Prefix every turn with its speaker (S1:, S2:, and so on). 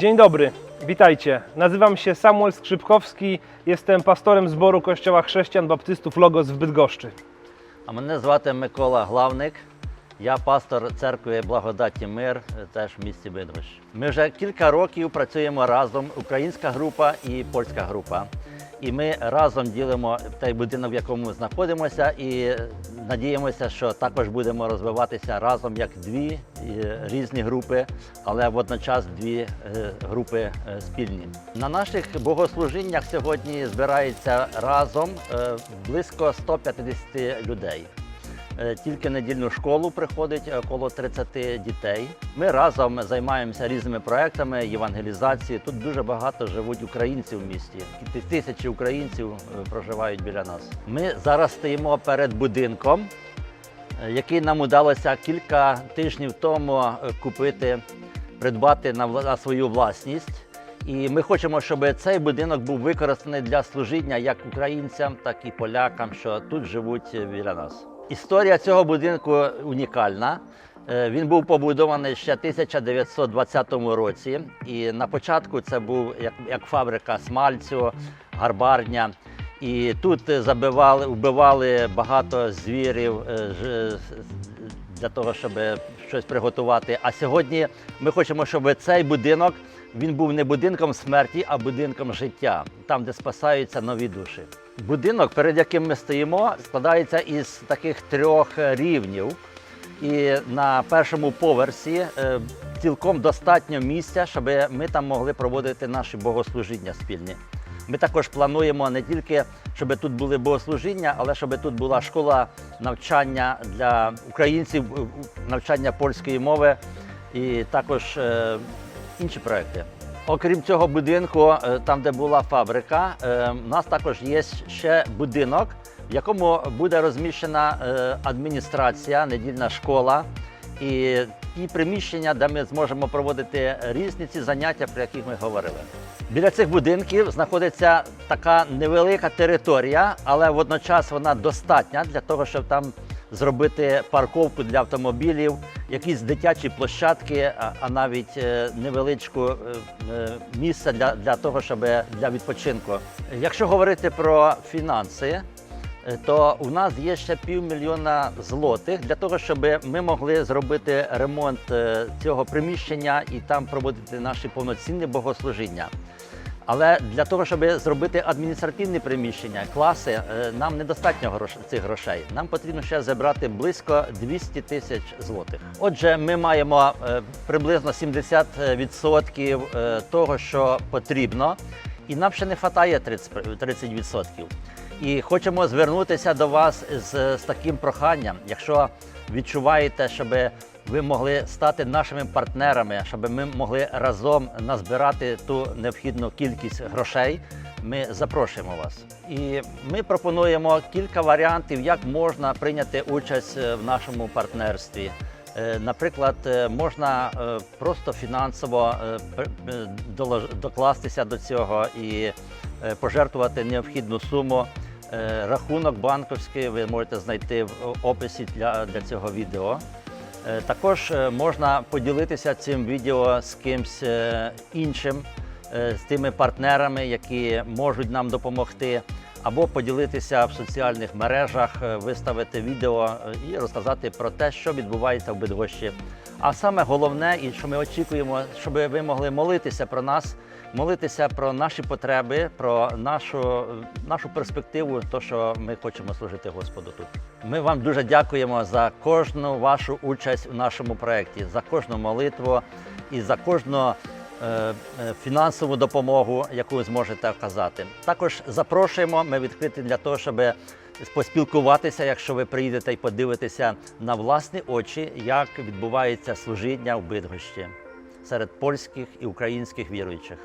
S1: Dzień dobry, witajcie. Nazywam się Samuel Skrzypkowski, jestem pastorem zboru Kościoła Chrześcijan Baptystów Logos w Bydgoszczy.
S2: А мене звати Микола Главник. Я пастор церкви Благодаті Мир, теж в місті Бидгощ. Ми вже кілька років працюємо разом, українська група і польська група. І ми разом ділимо той будинок, в якому ми знаходимося, і надіємося, що також будемо розвиватися разом як дві е, різні групи, але водночас дві е, групи е, спільні. На наших богослужіннях сьогодні збирається разом близько 150 людей. Е, Тільки недільну школу приходить около 30 дітей. Ми разом займаємося різними проектами євангелізації. Тут дуже багато живуть українців в місті. Тисячі українців е, проживають біля нас. Ми зараз стоїмо перед будинком, е, який нам удалося кілька тижнів тому е, купити, придбати на свою власність. І ми хочемо, щоб цей будинок був використаний для служіння як українцям, так і полякам, що тут живуть е, біля нас. Історія цього будинку унікальна. Е, Він був побудований ще в 1920 році, і на початку це був як, як фабрика смальцю, гарбарня. І тут забивали, вбивали багато звірів е, для того, щоб щось приготувати. А сьогодні ми хочемо, щоб цей будинок він був не будинком смерті, а будинком життя, там, де спасаються нові душі. Будинок, перед яким ми стоїмо, складається із таких трьох е, рівнів. І на першому поверсі е, цілком достатньо місця, щоб ми там могли проводити наші богослужіння спільні. Ми також плануємо не тільки, щоб тут були богослужіння, але щоб тут була школа навчання для українців, навчання польської мови і також е, інші проекти. Окрім цього будинку, е, там де була фабрика, е, у нас також є ще будинок, в якому буде розміщена е, адміністрація, недільна школа і ті приміщення, де ми зможемо проводити різні ці заняття, про яких ми говорили. Біля цих будинків знаходиться така невелика територія, але водночас вона достатня для того, щоб там зробити парковку для автомобілів, якісь дитячі площадки, а, навіть е, невеличку е, е, місце для, для того, щоб для відпочинку. Якщо говорити про фінанси, то у нас є ще півмільйона злотих для того, щоб ми могли зробити ремонт цього приміщення і там проводити наші повноцінні богослужіння. Але для того, щоб зробити адміністративні приміщення, класи, е, нам недостатньо грош... цих грошей. Нам потрібно ще забрати близько 200 тисяч злотих. Отже, ми маємо е, приблизно 70% е, того, що потрібно, і нам ще не вистачає 30%. 30%. І хочемо звернутися до вас з, з таким проханням, якщо відчуваєте, щоб ви могли стати нашими партнерами, щоб ми могли разом назбирати ту необхідну кількість грошей. Ми запрошуємо вас. І ми пропонуємо кілька варіантів, як можна прийняти участь е, в нашому партнерстві. Е, Наприклад, е, можна просто фінансово докластися до цього і пожертвувати необхідну суму. Е, Рахунок банківський ви можете знайти в описі для, для цього відео. Е, Також е, можна поділитися цим відео з кимсь іншим, з тими партнерами, які можуть нам допомогти, або поділитися в соціальних мережах, е, виставити відео е, і розказати про те, що відбувається в Бидгощі. А саме головне, і що ми очікуємо, щоб ви могли молитися про нас, молитися про наші потреби, про нашу, нашу перспективу, то що ми хочемо служити Господу тут. Ми вам дуже дякуємо за кожну вашу участь у нашому проєкті, за кожну молитву і за кожну фінансову допомогу, яку ви зможете оказати. Також запрошуємо, ми відкриті для того, щоб поспілкуватися, якщо ви приїдете і подивитеся на власні очі, як відбувається служіння в Бидгощі серед польських і українських віруючих.